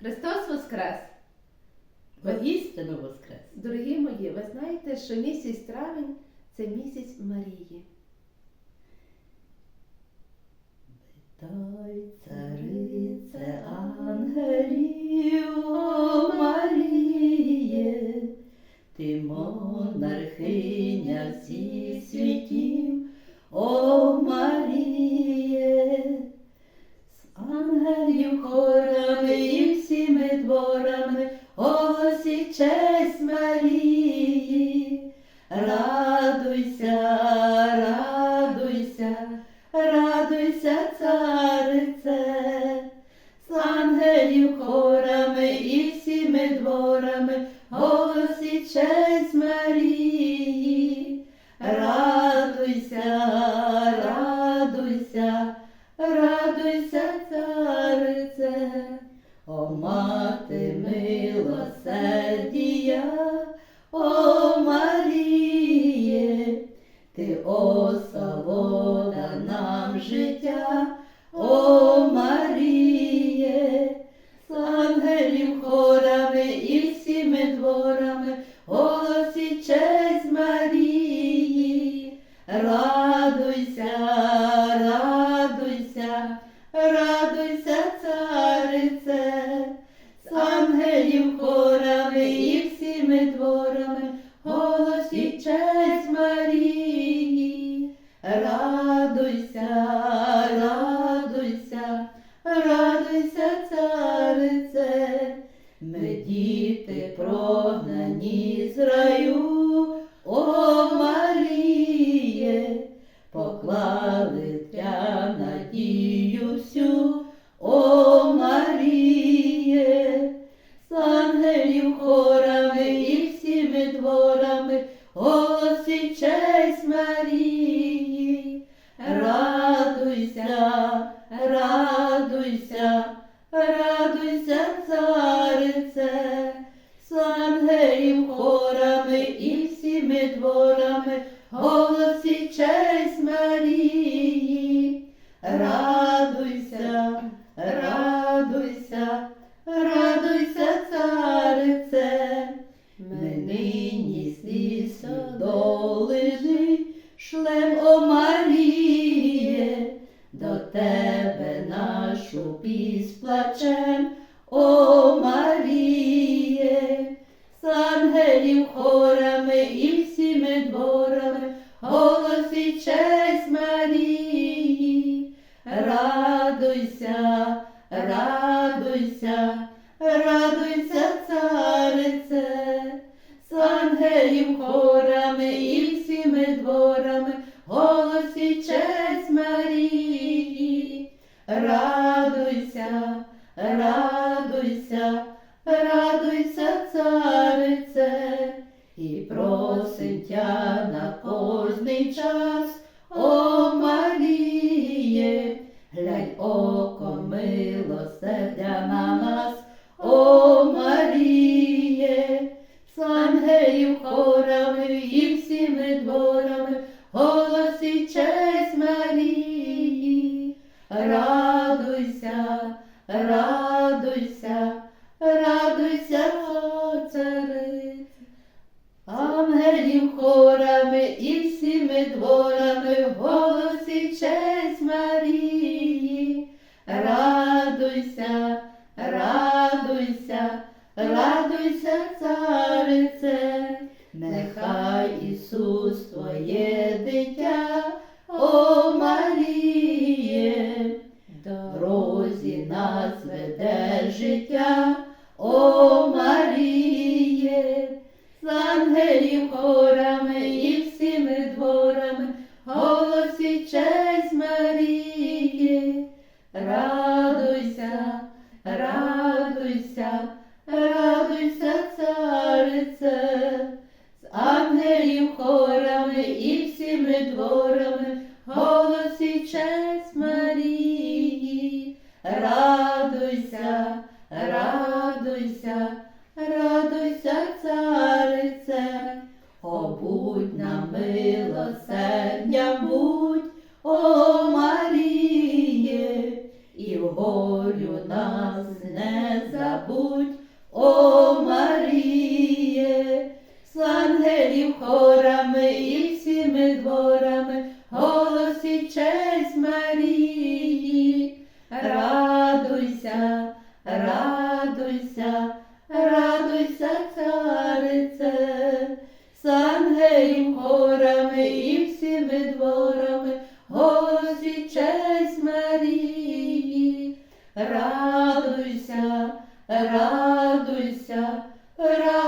Христос Воскрес! Воістину воскрес. Дорогі мої, ви знаєте, що місяць травень це місяць Марії. Дай царице ангелів, о Маріє, ти монархиня всіх світів, дворами голосі честь радуйся, радуйся, царице, з ангелів хорами і всіми дворами, голосі честь Марії, радуйся, радуйся, радуйся, царице, ми діти прогнані з раю, о Маріє, Марії, радуйся, радуйся, радуйся, царице, з ангелів хорами і всіми дворами, голосі честь нашу піс плачем, о Маріє, з ангелів хорами і всіми дворами, голосі честь Марії, радуйся, радуйся, радуйся, царице, з ангелів хорами радуйся, радуйся, царице. Ангелів хорами і всіми дворами, в голосі честь Марії, радуйся, радуйся, радуйся, царице, нехай Ісус твоє о Маріє, з ангелів хорами і всіми дворами, голосі честь Марії, радуйся, радуйся, радуйся, царице, з ангелів хорами і всіми дворами, будь нам милосердня будь, о Маріє, і горю нас не забудь, о Маріє, з ангелів хорами і всіми дворами голосі честь. Єм горами і всіми дворами, гості честь Марії, радуйся, радуйся, радуйся.